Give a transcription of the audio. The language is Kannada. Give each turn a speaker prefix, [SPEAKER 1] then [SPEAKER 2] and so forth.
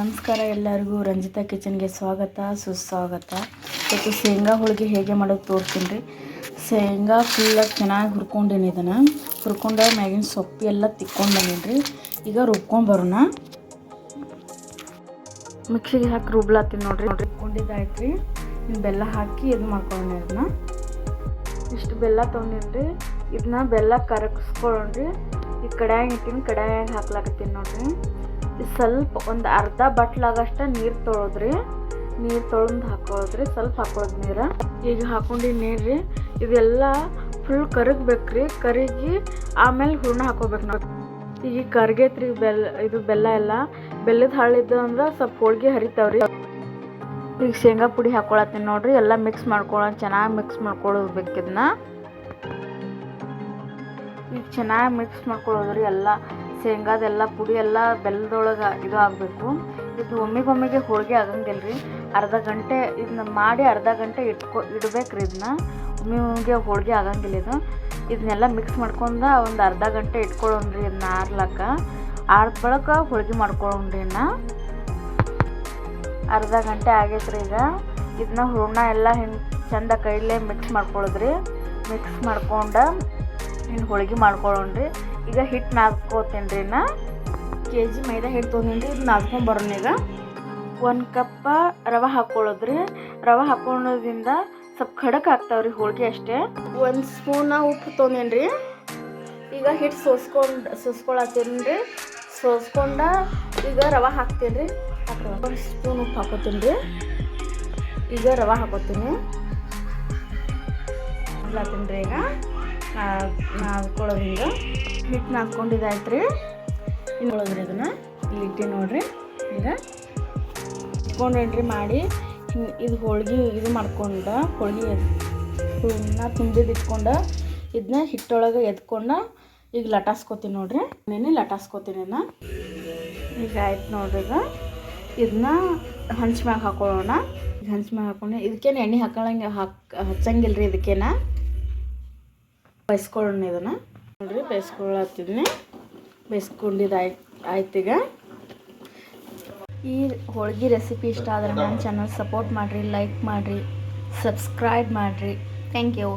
[SPEAKER 1] ನಮಸ್ಕಾರ ಎಲ್ಲರಿಗೂ. ರಂಜಿತಾ ಕಿಚನ್ಗೆ ಸ್ವಾಗತ, ಸುಸ್ವಾಗತ. ಇವತ್ತು ಶೇಂಗಾ ಹೋಳಿಗೆ ಹೇಗೆ ಮಾಡೋದು ತೋರಿಸ್ತೀನಿ ರೀ. ಶೇಂಗಾ ಫುಲ್ಲಾಗಿ ಚೆನ್ನಾಗಿ ಹುರ್ಕೊಂಡಿನಿ ಇದನ್ನು. ಹುರ್ಕೊಂಡ ಮ್ಯಾಗಿನ ಸೊಪ್ಪು ಎಲ್ಲ ತಿಕ್ಕೊಂಡು ಬಂದೀನಿ ರೀ. ಈಗ ರುಬ್ಕೊಂಡು ಬರೋಣ. ಮಿಕ್ಸಿಗೆ ಹಾಕಿ ರುಬ್ಲಾತೀನಿ ನೋಡ್ರಿ. ರುಬ್ಕೊಂಡಿದ್ದಾಯ್ತು ರೀ. ನೀವು ಬೆಲ್ಲ ಹಾಕಿ ಇದು ಮಾಡ್ಕೊಂಡಿ ಇದನ್ನ. ಇಷ್ಟು ಬೆಲ್ಲ ತೊಗೊಂಡಿನಿ ಇದನ್ನ ಬೆಲ್ಲ ಕರಗಿಸ್ಕೊಳ್ಳೋಣ್ರಿ ಈ ಕಡಾಯಿ ಇಟ್ಟಿನಿ ಕಡಾಯಾಗ ಹಾಕ್ಲಾಕತ್ತೀನಿ ನೋಡ್ರಿ. ಸ್ವಲ್ಪ ಒಂದು ಅರ್ಧ ಬಟ್ಲಾಗಷ್ಟ ನೀರು ತೊಳೋದ್ರಿ. ನೀರು ತೊಳೆದು ಹಾಕೊಳ್ಳೋದ್ರಿ ಸ್ವಲ್ಪ ಹಾಕೊಳ್ಳೋದು ನೀರು. ಈಗ ಹಾಕೊಂಡು ನೀರು ಇದೆಲ್ಲ ಫುಲ್ ಕರಗ್ಬೇಕ್ರಿ, ಕರಗಿ ಆಮೇಲೆ ಹೂರ್ಣ ಹಾಕೋಬೇಕು ನಾವು. ಈಗ ಕರ್ಗೈತ್ರಿ ಬೆಲ್ಲ ಇದು ಬೆಲ್ಲ ಎಲ್ಲ, ಬೆಲ್ಲದ ಹಾಳಿದ್ದು ಅಂದ್ರೆ ಸ್ವಲ್ಪ ಹೋಳ್ಗೆ ಹರಿತಾವ್ರಿ. ಈಗ ಶೇಂಗಾ ಪುಡಿ ಹಾಕೊಳತ್ತೀನಿ ನೋಡ್ರಿ, ಎಲ್ಲ ಮಿಕ್ಸ್ ಮಾಡ್ಕೊಳ್ಳೋ ಚೆನ್ನಾಗಿ ಮಿಕ್ಸ್ ಮಾಡ್ಕೊಳ್ಳೋದು ಇದನ್ನ ಈಗ ಚೆನ್ನಾಗಿ ಮಿಕ್ಸ್ ಮಾಡ್ಕೊಳ್ಳೋದ್ರಿ ಎಲ್ಲ. ಶೇಂಗಾದೆಲ್ಲ ಪುಡಿ ಎಲ್ಲ ಬೆಲ್ಲದೊಳಗೆ ಇದು ಆಗಬೇಕು. ಇದು ಒಮ್ಮೆಗೊಮ್ಮೆಗೆ ಹೋಳಿಗೆ ಆಗಂಗಿಲ್ಲ ರೀ ಅರ್ಧ ಗಂಟೆ ಇದನ್ನ ಮಾಡಿ ಅರ್ಧ ಗಂಟೆ ಇಟ್ಕೊ ಇಡ್ಬೇಕ್ರಿ ಇದನ್ನ ಒಮ್ಮೆಗೆ ಹೋಳಿಗೆ ಆಗಂಗಿಲ್ಲ ಇದು. ಇದನ್ನೆಲ್ಲ ಮಿಕ್ಸ್ ಮಾಡ್ಕೊಂಡ ಒಂದು ಅರ್ಧ ಗಂಟೆ ಇಟ್ಕೊಳ್ಳೋಣ್ರಿ ಇದನ್ನ ಆರ್ಲಕ್ಕ ಆರ್ದ ಬಳಕ ಹೋಳಿಗೆ ಮಾಡ್ಕೊಳ್ಳೋಣ್ರಿ ಇನ್ನು ಅರ್ಧ ಗಂಟೆ ಆಗೈತ್ರಿ ಈಗ. ಇದನ್ನ ಹೂರ್ಣ ಎಲ್ಲ ಹಿಂಗೆ ಚಂದ ಕೈಲೇ ಮಿಕ್ಸ್ ಮಾಡ್ಕೊಳ್ಳೋದ್ರಿ ಮಿಕ್ಸ್ ಮಾಡ್ಕೊಂಡು ಇನ್ನು ಹೋಳಿಗೆ ಮಾಡ್ಕೊಳ್ಳೋಣ್ರಿ ಈಗ ಹಿಟ್ಟು ನಾದ್ಕೋತೇನೆ ರೀ ನಾ. ಕೆ ಜಿ ಮೈದಾ ಹಿಟ್ಟು ತೊಗೊಂಡು ಇದು ನಾದ್ಕೊಂಡು ಬರೋಣ ಈಗ. ಒಂದು ಕಪ್ಪ ರವೆ ಹಾಕ್ಕೊಳ್ಳೋದ್ರಿ ರವೆ ಹಾಕ್ಕೊಳ್ಳೋದ್ರಿಂದ ಸ್ವಲ್ಪ ಖಡಕ್ ಹಾಕ್ತಾವ್ರಿ ಹೋಳಿಗೆ ಅಷ್ಟೇ. ಒಂದು ಸ್ಪೂನ ಉಪ್ಪು ತೊಗೊಂಡೇನ್ರಿ. ಈಗ ಹಿಟ್ಟು ಸೋಸ್ಕೊಂಡು ಸೋಸ್ಕೊಳತ್ತೀನಿ ರೀ ಸೋಸ್ಕೊಂಡ ಈಗ ರವೆ ಹಾಕ್ತೀನಿ ರೀ ಒಂದು ಸ್ಪೂನ್ ಉಪ್ಪು ಹಾಕೋತೀನಿ ರೀ ಈಗ ರವೆ ಹಾಕೋತೀನಿ. ರೀ ಈಗ. ನಾದ್ಕೊಳ್ಳೋದು ಹಿಂಗೆ ಹಿಟ್ಟು ನಾದ್ಕೊಂಡಿದ್ದಾಯ್ತು ರೀ ಇನ್ನೊಳದ್ರಿ ಇದನ್ನು ಇಲ್ಲಿ ಇಟ್ಟಿ ನೋಡ್ರಿ. ಈಗ ಇಟ್ಕೊಂಡ್ರಿ ಮಾಡಿ ಇದು ಹೋಳ್ಗೆ ಇದು ಮಾಡ್ಕೊಂಡು ಹೋಳ್ಗೆ ಎದ್ನ ತುಂಬಿದ್ದು ಇಟ್ಕೊಂಡು ಇದನ್ನ ಹಿಟ್ಟೊಳಗೆ ಎದ್ಕೊಂಡು ಈಗ ಲಟಾಸ್ಕೋತೀನಿ ನೋಡ್ರಿ. ನೆನೆ ಲಟಾಸ್ಕೊತೀನಿ ನಾ ಈಗ ಆಯ್ತು ನೋಡ್ರಿ ಈಗ. ಇದನ್ನ ಹಂಚ್ ಮ್ಯಾಗ ಹಾಕೊಳ್ಳೋಣ. ಹಂಚ್ ಮ್ಯಾಗ ಹಾಕೊಂಡು. ಇದಕ್ಕೇನು ಎಣ್ಣೆ ಹಾಕೊಳ್ಳಂಗೆ ಹಾಕ್ ಹಚ್ಚಂಗಿಲ್ಲ ರೀ ಇದಕ್ಕೇನ. ಬೇಯಿಸ್ಕೊಳ್ಳೋಣ ಇದನ್ನು. ನೋಡಿರಿ ಬೇಯಿಸ್ಕೊಳ್ಳತ್ತಿದ್ನಿ ಬೇಯಿಸ್ಕೊಂಡಿದ್ದು ಆಯ್ತು ಆಯ್ತೀಗ ಈ ಹೋಳ್ಗೆ ರೆಸಿಪಿ ಇಷ್ಟ ಆದರೆ ನನ್ನ ಚಾನಲ್ ಸಪೋರ್ಟ್ ಮಾಡಿರಿ ಲೈಕ್ ಮಾಡಿರಿ ಸಬ್ಸ್ಕ್ರೈಬ್ ಮಾಡಿರಿ. Thank you